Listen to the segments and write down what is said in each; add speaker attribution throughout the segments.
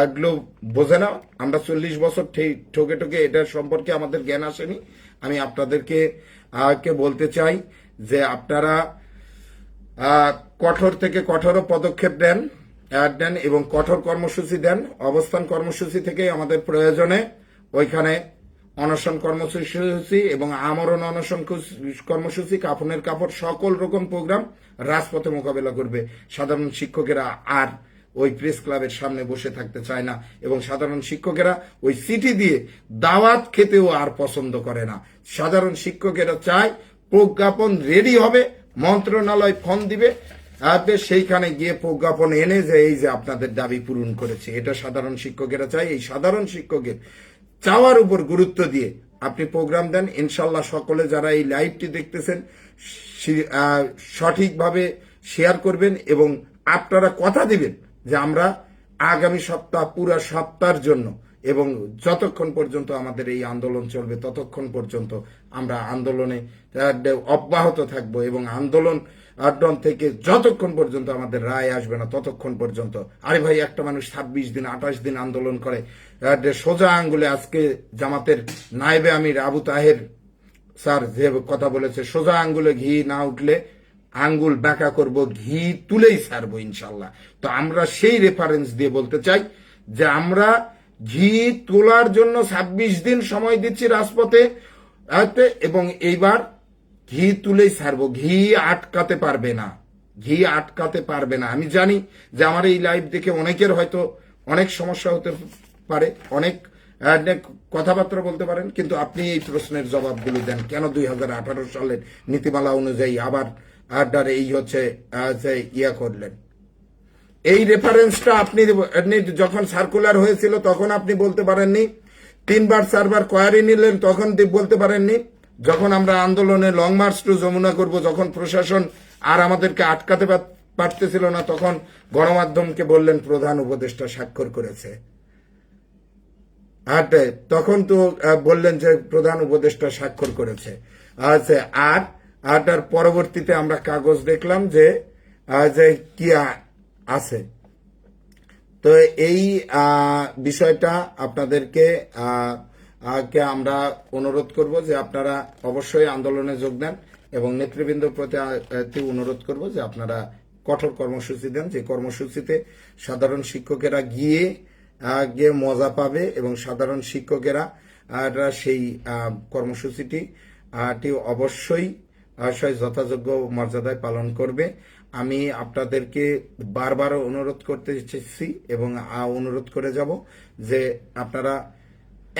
Speaker 1: এগুলো বোঝে না। আমরা চল্লিশ বছর ঠকে ঠকে এটার সম্পর্কে আমাদের জ্ঞান আসেনি। আমি আপনাদেরকে কে বলতে চাই যে আপনারা কঠোর থেকে কঠোর পদক্ষেপ দেন দেন এবং কঠোর কর্মসূচি দেন। অবস্থান কর্মসূচি থেকে আমাদের প্রয়োজনে ওইখানে অনশন কর্মসূচি এবং আমরণ অনশন কর্মসূচি কাপনের কাপড়, সকল রকম প্রোগ্রাম রাজপথে মোকাবেলা করবে সাধারণ শিক্ষকেরা। আর ওই প্রেস ক্লাবের সামনে বসে থাকতে চায় না। এবং সাধারণ শিক্ষকেরা ওই চিঠি দিয়ে দাওয়াত খেতেও আর পছন্দ করে না। সাধারণ শিক্ষকেরা চায় প্রজ্ঞাপন রেডি হবে, মন্ত্রণালয় ফোন দিবে সেইখানে গিয়ে প্রজ্ঞাপন এনে যে এই যে আপনাদের দাবি পূরণ করেছে। এটা সাধারণ শিক্ষকেরা চায়। এই সাধারণ শিক্ষকের চাওয়ার উপর গুরুত্ব দিয়ে আপনি প্রোগ্রাম দেন। ইনশাল্লাহ সকলে যারা এই লাইভটি দেখতেছেন সঠিকভাবে শেয়ার করবেন এবং আপনারা কথা দিবেন। যে আমরা আগামী সপ্তাহ, পুরো সপ্তাহের জন্য এবং যতক্ষণ পর্যন্ত আমাদের এই আন্দোলন চলবে, ততক্ষণ পর্যন্ত আমরা আন্দোলনে অব্যাহত থাকব এবং আন্দোলন আড্ডন থেকে যতক্ষণ পর্যন্ত আমাদের রায় আসবে না, ততক্ষণ পর্যন্ত। আরে ভাই, একটা মানুষ ছাব্বিশ দিন, আঠাশ দিন আন্দোলন করে সোজা আঙ্গুলে আজকে জামাতের নাইবে আমির আবু তাহের স্যার যে কথা বলেছে, সোজা আঙ্গুলে ঘি না উঠলে আঙ্গুল বাঁকা করব, ঘি তুলেই ছাড়বো ইনশাল্লাহ তো আমরা সেই রেফারেন্স দিয়ে বলতে চাই যে আমরা ঘি তোলার জন্য ছাব্বিশ দিন সময় দিচ্ছি রাজপথে এবং এইবার ঘি তুলেই ছাড়বো। ঘি আটকাতে পারবে না। ঘি আটকাতে পারবে না। আমি জানি যে আমার এই লাইভ দেখে অনেকের হয়তো অনেক সমস্যা হতে পারে অনেক কথাবার্তা বলতে পারেন, কিন্তু আপনি এই প্রশ্নের জবাবগুলো দেন। কেন দুই হাজার আঠারো সালের নীতিমালা অনুযায়ী আবার আড্ডার এই হচ্ছে ইয়া করলেন। এই রেফারেন্সটা আপনি আপনি যখন সার্কুলার হয়েছিল, তখন আপনি বলতে পারেননি। তিনবার, চারবার কোয়ারি নিলেন, তখন বলতে পারেননি। যখন আমরা আন্দোলনে লং মার্চ টু যমুনা করব, যখন প্রশাসন আর আমাদেরকে আটকাতে পারতেছিল না, তখন গণমাধ্যমকে বললেন, প্রধান উপদেষ্টা স্বাক্ষর করেছে। আর তখন তো বললেন যে, প্রধান উপদেষ্টা স্বাক্ষর করেছে। আর আর তার পরবর্তীতে আমরা কাগজ দেখলাম যে যে কি আছে। তো এই বিষয়টা আপনাদেরকে আমরা অনুরোধ করব যে আপনারা অবশ্যই আন্দোলনে যোগ দেন এবং নেতৃবৃন্দের প্রতি অনুরোধ করব যে আপনারা কঠোর কর্মসূচি দেন, যে কর্মসূচিতে সাধারণ শিক্ষকেরা গিয়ে গিয়ে মজা পাবে এবং সাধারণ শিক্ষকেরা সেই কর্মসূচিটি অবশ্যই অবশ্যই যথাযোগ্য মর্যাদায় পালন করবে। আমি আপনাদেরকে বারবার অনুরোধ করতে চেয়েছি এবং অনুরোধ করে যাব যে আপনারা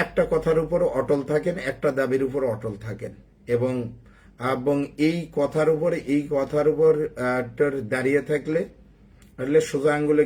Speaker 1: একটা কথার উপর অটল থাকেন, একটা দাবির উপর অটল থাকেন এবং এবং এই কথার উপর, এই কথার উপর দাঁড়িয়ে থাকলে সোজা আঙ্গুলে